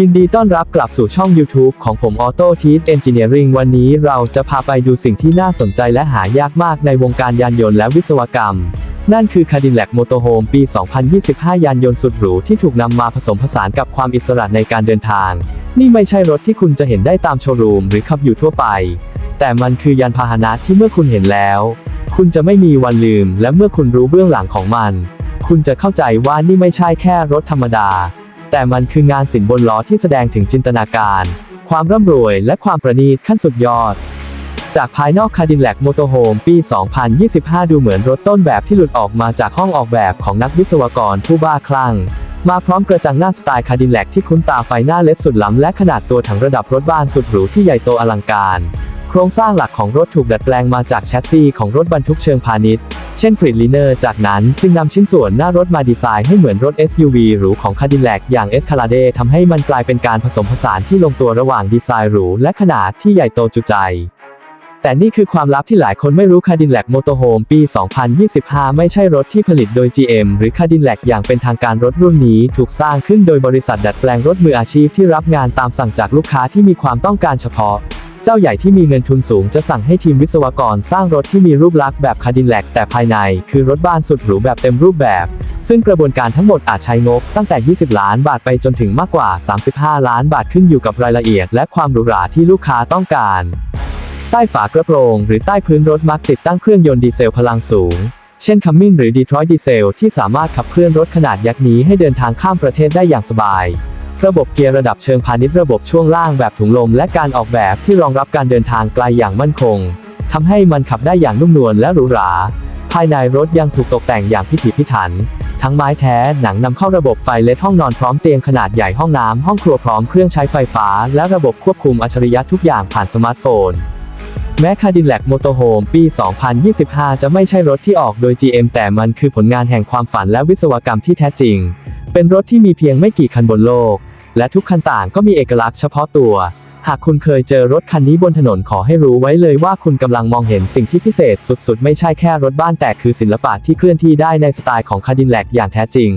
ยินดีต้อนรับกลับสู่ช่อง YouTube ของผม Auto t e a c Engineering วันนี้เราจะพาไปดูสิ่งที่น่าสนใจและหายากมากในวงการยานยนต์และวิศวกรรม นั่นคือ Cadillac Motorhome ปี 2025 ยานยนต์สุดหรูที่ถูกนำมาผสมผสานกับความอิสระในการเดินทาง นี่ไม่ใช่รถที่คุณจะเห็นได้ตามโชว์รูมหรือขับอยู่ทั่วไป แต่มันคือยานพาหนะที่เมื่อคุณเห็นแล้ว คุณจะไม่มีวันลืม และเมื่อคุณรู้เบื้องหลังของมัน คุณจะเข้าใจว่านี่ไม่ใช่แค่รถธรรมดา แต่มันคืองานศิลป์บนล้อที่แสดงถึงจินตนาการ ความร่ำรวยและความประณีตขั้นสุดยอด จากภายนอก Cadillac Motorhome ปี 2025 ดูเหมือนรถต้นแบบที่หลุดออกมาจากห้องออกแบบของนักวิศวกรผู้บ้าคลั่งมาพร้อมกระจังหน้าสไตล์ Cadillac ที่คุ้นตาไฟหน้าเล็ดสุดล้ำและขนาดตัวถังระดับรถบ้านสุดหรูที่ใหญ่โตอลังการ โครงสร้างหลักของรถถูกดัดแปลงมาจากแชสซีของรถบรรทุกเชิงพาณิชย์ เช่นฟรีดลิเนอร์ จากนั้นจึงนำชิ้นส่วนหน้ารถมาดีไซน์ให้เหมือนรถ SUV หรูของ Cadillac อย่าง Escalade ทำให้มันกลายเป็นการผสมผสานที่ลงตัวระหว่างดีไซน์หรูและขนาดที่ใหญ่โตจุใจ แต่นี่คือความลับที่หลายคนไม่รู้ Cadillac Motorhome ปี 2025 ไม่ใช่รถที่ผลิตโดย GM หรือ Cadillac อย่างเป็นทางการรถรุ่นนี้ถูกสร้างขึ้นโดยบริษัทดัดแปลงรถมืออาชีพที่รับงานตามสั่งจากลูกค้าที่มีความต้องการเฉพาะ เจ้าใหญ่ที่มีเงินทุนสูงจะสั่งให้ทีมวิศวกรสร้างรถที่มีรูปลักษณ์แบบ Cadillac แต่ภายในคือรถบ้านสุดหรูแบบเต็มรูปแบบ ซึ่งกระบวนการทั้งหมดอาจใช้งบตั้งแต่ 20 ล้านบาทไปจนถึงมากกว่า 35 ล้านบาทขึ้นอยู่กับรายละเอียด และความหรูหราที่ลูกค้าต้องการ ใต้ฝากระโปรง หรือใต้พื้นรถมักติดตั้งเครื่องยนต์ดีเซลพลังสูง เช่นคัมมินหรือดีทรอยต์ดีเซลที่สามารถขับเคลื่อนรถขนาดยักษ์นี้ให้เดินทางข้ามประเทศได้อย่างสบาย ระบบเกียร์ระดับเชิงพาณิชย์ระบบช่วงล่างแบบถุงลมและการออกแบบที่รองรับการเดินทางไกลอย่างมั่นคงทำให้มันขับได้อย่างนุ่มนวลและหรูหรา ภายในรถยังถูกตกแต่งอย่างพิถีพิถัน ทั้งไม้แท้ หนังนำเข้าระบบไฟเลดห้องนอนพร้อมเตียงขนาดใหญ่ห้องน้ำห้องครัวพร้อมเครื่องใช้ไฟฟ้า และระบบควบคุมอัจฉริยะทุกอย่างผ่านสมาร์ทโฟนแม้ Cadillac Motorhome ปี 2025 จะไม่ใช่รถที่ออกโดย GM แต่มันคือผลงานแห่งความฝันและวิศวกรรมที่แท้จริง เป็นรถที่มีเพียงไม่กี่คันบนโลก และทุกคันต่างก็มีเอกลักษณ์เฉพาะตัว หากคุณเคยเจอรถคันนี้บนถนนขอให้รู้ไว้เลยว่าคุณกำลังมองเห็นสิ่งที่พิเศษสุดๆ ไม่ใช่แค่รถบ้านแต่คือศิลปะที่เคลื่อนที่ได้ในสไตล์ของคาดินแลกอย่างแท้จริง